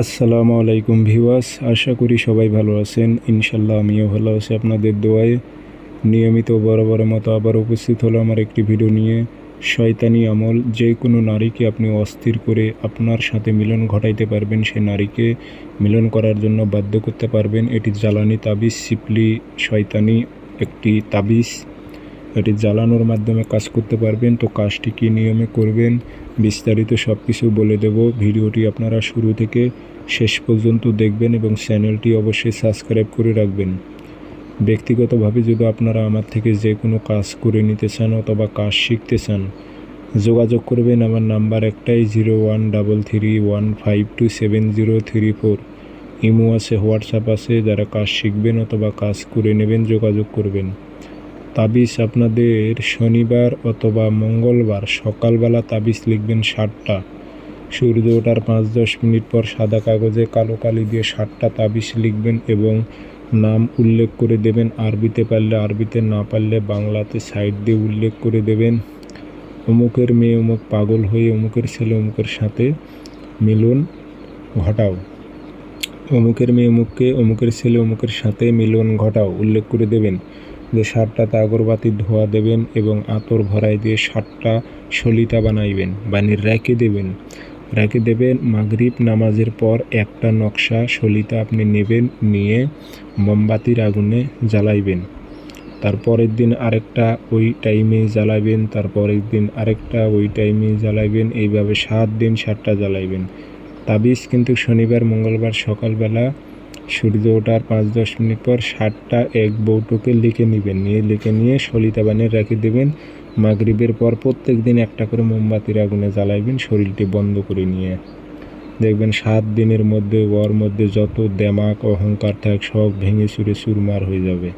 আসসালামু আলাইকুম ভিওয়াস আশা করি সবাই ভালো আছেন। ইনশাল্লাহ আমিও ভালো আছি আপনাদের দোয়ায়। নিয়মিত বরাবরের মতো আবার উপস্থিত হলো আমার একটি ভিডিও নিয়ে। শয়তানি আমল, যে কোনো নারীকে আপনি অস্থির করে আপনার সাথে মিলন ঘটাইতে পারবেন, সে নারীকে মিলন করার জন্য বাধ্য করতে পারবেন। এটি জ্বালানি তাবিজ, সিপলি শয়তানি একটি তাবিজ। এটি জ্বালানোর মাধ্যমে কাজ করতে পারবেন। তো কাজটি কী নিয়মে করবেন, বিস্তারিত সব কিছু বলে দেব। ভিডিওটি আপনারা শুরু থেকে শেষ পর্যন্ত দেখবেন এবং চ্যানেলটি অবশ্যই সাবস্ক্রাইব করে রাখবেন। ব্যক্তিগতভাবে যদি আপনারা আমার থেকে যে কোনো কাজ করে নিতে চান অথবা কাজ শিখতে চান, যোগাযোগ করবেন। আমার নাম্বার একটাই zero one double three one five two seven zero three four. Imo আছে, হোয়াটসঅ্যাপ আছে, যারা কাজ শিখবেন অথবা কাজ করে নেবেন যোগাযোগ করবেন। তাবিজ আপনাদের শনিবার অথবা মঙ্গলবার সকালবেলা তাবিজ লিখবেন ষাটটা সূর্য ওঠার পাঁচ দশ মিনিট পর সাদা কাগজে কালো কালি দিয়ে ষাটটা তাবিজ লিখবেন এবং নাম উল্লেখ করে দেবেন। আরবিতে পারলে আরবিতে, না পারলে বাংলাতে সাইড দিয়ে উল্লেখ করে দেবেন। অমুকের মেয়ে অমুক পাগল হয়ে অমুকের ছেলে অমুকের সাথে মিলন ঘটাও। অমুকের মেয়ে অমুককে, অমুকের ছেলে অমুকের সাথে মিলন ঘটাও, উল্লেখ করে দেবেন। যে সাতটাতে আগরবাতির ধোয়া দেবেন এবং আতর ভরাই দিয়ে সাতটা সলিতা বানাইবেন, বানিয়ে রেখে দেবেন। রেখে দেবেন, মাগরিব নামাজের পর একটা নকশা সলিতা আপনি নেবেন, নিয়ে মোমবাতির আগুনে জ্বালাইবেন। তারপরের দিন আরেকটা ওই টাইমে জ্বালাবেন তারপরের দিন আরেকটা ওই টাইমে জ্বালাইবেন, এইভাবে সাত দিন সাতটা জ্বালাইবেন। তাবিজ কিন্তু শনিবার, মঙ্গলবার সকালবেলা সূর্য ওঠার পাঁচ দশ মিনিট পর সাতটা এক বৌটুকে লিখে নেবেন। নিয়ে লিখে নিয়ে সলিতা বানিয়ে রেখে দেবেন। মাগরিবের পর প্রত্যেক দিন একটা করে মোমবাতির আগুনে জ্বালাইবেন শরীরটি বন্ধ করে নিয়ে। দেখবেন সাত দিনের মধ্যে ওর মধ্যে যত দেমাক, অহংকার থাক, সব ভেঙে চুরে চুরমার হয়ে যাবে।